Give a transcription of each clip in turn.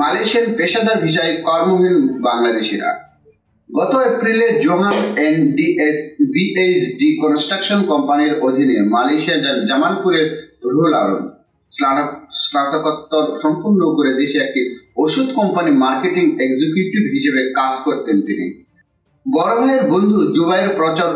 Malaysian পেশাদার ভিসায় কর্মহীন বাংলাদেশিরা। গত এপ্রিলে জোহান এনডিএস বিএইচডি কনস্ট্রাকশন কোম্পানির অধীনে মালয়েশিয়া জামালপুরের রুহুল আলম স্নাতকোত্তর সম্পূর্ণ করে দেশে একটি ওষুধ কোম্পানি মার্কেটিং এক্সিকিউটিভ হিসেবে কাজ করতেন তিনি। বড় ভাইয়ের বন্ধু জুবাইয়ের প্রচার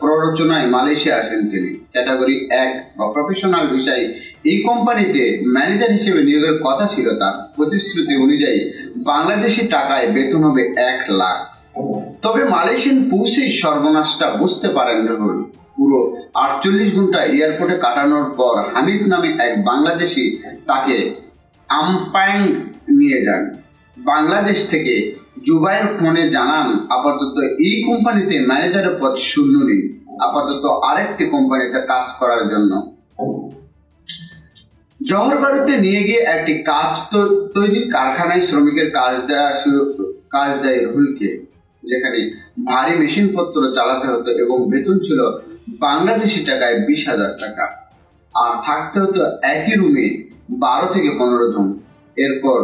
প্ররোচনায় মালয়েশিয়া আসেন তিনি। ক্যাটাগরি এক বা প্রফেশনাল বিষয়ে এই কোম্পানিতে ম্যানেজার হিসেবে নিয়োগের কথা ছিল তার প্রতিশ্রুতি অনুযায়ী বাংলাদেশি টাকায় বেতন হবে এক লাখ। তবে মালয়েশিয়ান পৌঁছেই সর্বনাশটা বুঝতে পারেন রহুল। পুরো আটচল্লিশ ঘণ্টা এয়ারপোর্টে কাটানোর পর হামিদ নামে এক বাংলাদেশি তাকে আমপাইং নিয়ে যান। বাংলাদেশ থেকে জুবাইয়ের ফোনে জানান, আপাতত এই কোম্পানিতে ম্যানেজারের পদ শূন্য নেই। আপাতত আরেকটি কোম্পানিতে কাজ করার জন্য জহরবাড়িতে নিয়ে গিয়ে একটি কাজ তৈরি, কারখানায় শ্রমিকের কাজ দেওয়া শুরু, কাজ দেয় রুহুলকে। যেখানে ভারী মেশিনপত্র চালাতে হতো এবং বেতন ছিল বাংলাদেশি টাকায় বিশ হাজার টাকা। আর থাকতে হতো একই রুমে বারো থেকে পনেরো জন। এরপর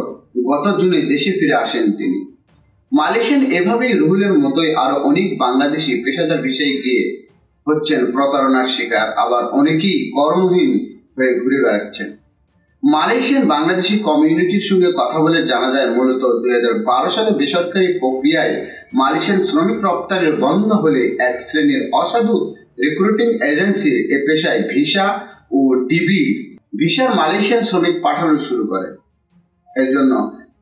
গত জুনে দেশে ফিরে আসেন তিনি। মালয়েশিয়ান এভাবেই রুহুলের মতোই আরও অনেক বাংলাদেশি পেশাদার বিষয়ে গিয়ে হচ্ছেন প্রতারণার শিকার। আবার অনেকেই কর্মহীন হয়ে ঘুরে বেড়াচ্ছেন। মালয়েশিয়ান বাংলাদেশি কমিউনিটির সঙ্গে কথা বলে জানা যায়, মূলত দু হাজার বারো সালে বেসরকারি প্রক্রিয়ায় মালয়েশিয়ান শ্রমিক রপ্তানির বন্ধ হলে এক শ্রেণির অসাধু রিক্রুটিং এজেন্সি এ পেশায় ভিসা ও ডিবি ভিসার মালয়েশিয়ান শ্রমিক পাঠানো শুরু করে। এর জন্য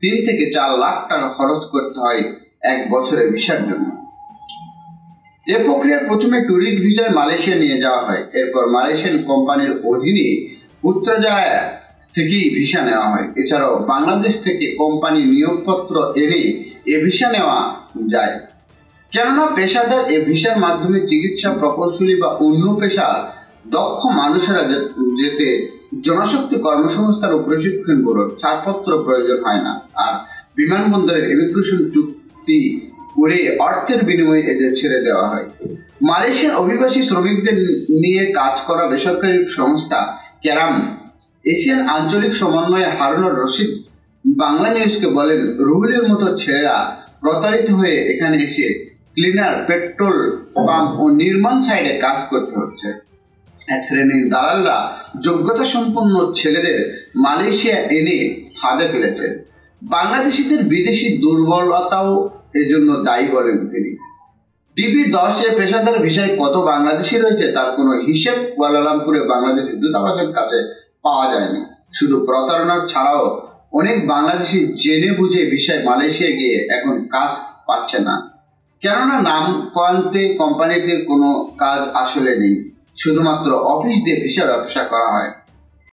তিন থেকে চার লাখ টাকা খরচ করতে হয় এক বছরের ভিসার জন্য। এ প্রক্রিয়া প্রথমে ট্যুরিস্ট ভিসায় মালয়েশিয়া নিয়ে যাওয়া হয়। এরপর মালয়েশিয়ান কোম্পানির অধীনে উত্তরাজায় থেকেই ভিসা নেওয়া হয়। এছাড়াও বাংলাদেশ থেকে কোম্পানি নিয়োগপত্র এনে এ ভিসা নেওয়া যায়। কেননা পেশাদার এ ভিসার মাধ্যমে চিকিৎসা প্রকৌশলী বা অন্য পেশার দক্ষ মানুষেরা যেতে জনশক্তি কর্মসংস্থার ও প্রশিক্ষণ ব্যুরোর ছাড়পত্র প্রয়োজন হয় না। আর বিমানবন্দরের ইমিগ্রেশন চুক্তি করে অর্থের বিনিময়ে এদের ছেড়ে দেওয়া হয়। মালয়েশিয়ার অভিবাসী শ্রমিকদের নিয়ে কাজ করা বেসরকারি সংস্থা ক্যারাম এশিয়ান আঞ্চলিক সমন্বয়ে হারুনুর রশিদ বাংলা নিউজকে বলেন, রুহুলের মতো ছেলেরা প্রতারিত হয়ে এখানে এসে ক্লিনার, পেট্রোল পাম্প ও নির্মাণ সাইডে কাজ করতে হচ্ছে। এক শ্রেণির দালালরা যোগ্যতা সম্পন্ন ছেলেদের মালয়েশিয়া এনে ফাঁদে ফেলেছে। বাংলাদেশিদের বিদেশি দুর্বলতাও এজন্য দায়ী বলেন তিনি। ডিবি দশে পেশাদার ভিসায় কত বাংলাদেশি রয়েছে তার কোনো হিসেব? কুয়ালালামপুরে বাংলাদেশের দূতাবাসের কাছে পাওয়া যায়নি। শুধু প্রতারণার ছাড়াও অনেক বাংলাদেশি জেনে বুঝে বিষয় মালয়েশিয়া গিয়ে এখন কাজ পাচ্ছে না। কেননা নাম কোয়ান্তে কোম্পানিটির কোনো কাজ আসলে নেই। শুধুমাত্র অফিস দিয়ে ভিসা ব্যবসা করা হয়।